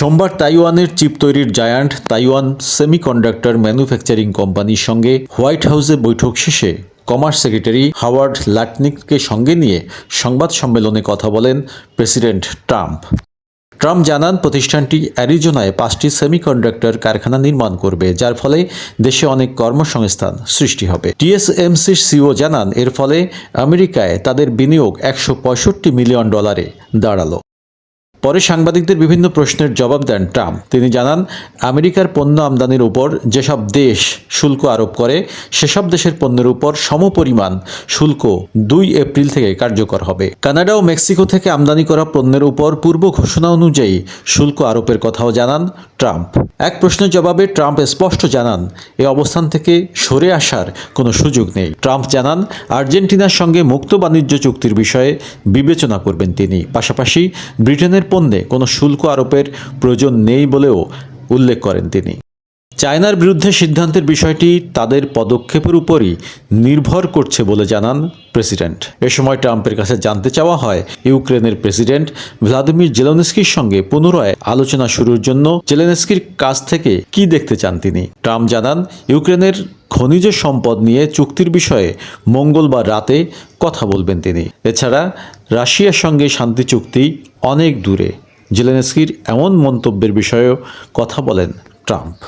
সোমবার তাইওয়ানের চিপ তৈরির জায়ান্ট তাইওয়ান সেমিকন্ডাক্টর ম্যানুফ্যাকচারিং কোম্পানির সঙ্গে হোয়াইট হাউসে বৈঠক শেষে কমার্স সেক্রেটারি হাওয়ার্ড লাটনিককে সঙ্গে নিয়ে সংবাদ সম্মেলনে কথা বলেন প্রেসিডেন্ট ট্রাম্প। ট্রাম্প জানান, প্রতিষ্ঠানটি অ্যারিজোনায় পাঁচটি সেমিকন্ডাক্টর কারখানা নির্মাণ করবে, যার ফলে দেশে অনেক কর্মসংস্থান সৃষ্টি হবে। টিএসএমসির সিও জানান, এর ফলে আমেরিকায় তাদের বিনিয়োগ একশো পঁয়ষট্টি মিলিয়ন ডলারে দাঁড়াল। পরে সাংবাদিকদের বিভিন্ন প্রশ্নের জবাব দেন ট্রাম্প। তিনি জানান, আমেরিকার পণ্য আমদানির উপর যেসব দেশ শুল্ক আরোপ করে, সেসব দেশের পণ্যের উপর সমপরিমাণ শুল্ক দুই এপ্রিল থেকে কার্যকর হবে। কানাডা ও মেক্সিকো থেকে আমদানি করা পণ্যের উপর পূর্ব ঘোষণা অনুযায়ী শুল্ক আরোপের কথাও জানান ট্রাম্প। এক প্রশ্নের জবাবে ট্রাম্প স্পষ্ট জানান, এ অবস্থান থেকে সরে আসার কোনো সুযোগ নেই। ট্রাম্প জানান, আর্জেন্টিনার সঙ্গে মুক্ত বাণিজ্য চুক্তির বিষয়ে বিবেচনা করবেন তিনি। পাশাপাশি ব্রিটেনের পণ্যে কোনো শুল্ক আরোপের প্রয়োজন নেই বলেও উল্লেখ করেন তিনি। চায়নার বিরুদ্ধে সিদ্ধান্তের বিষয়টি তাদের পদক্ষেপের উপরই নির্ভর করছে বলে জানান প্রেসিডেন্ট। এ সময় ট্রাম্পের কাছে জানতে চাওয়া হয়, ইউক্রেনের প্রেসিডেন্ট ভ্লাদিমির জেলেনস্কির সঙ্গে পুনরায় আলোচনা শুরুর জন্য জেলেনস্কির কাছ থেকে কি দেখতে চান তিনি? ট্রাম্প জানান, ইউক্রেনের খনিজ সম্পদ নিয়ে চুক্তির বিষয়ে মঙ্গলবার রাতে কথা বলবেন তিনি। এছাড়া রাশিয়ার সঙ্গে শান্তি চুক্তি অনেক দূরে। জেলেনস্কির এমন মন্তব্যের বিষয়েও কথা বলেন ট্রাম্প।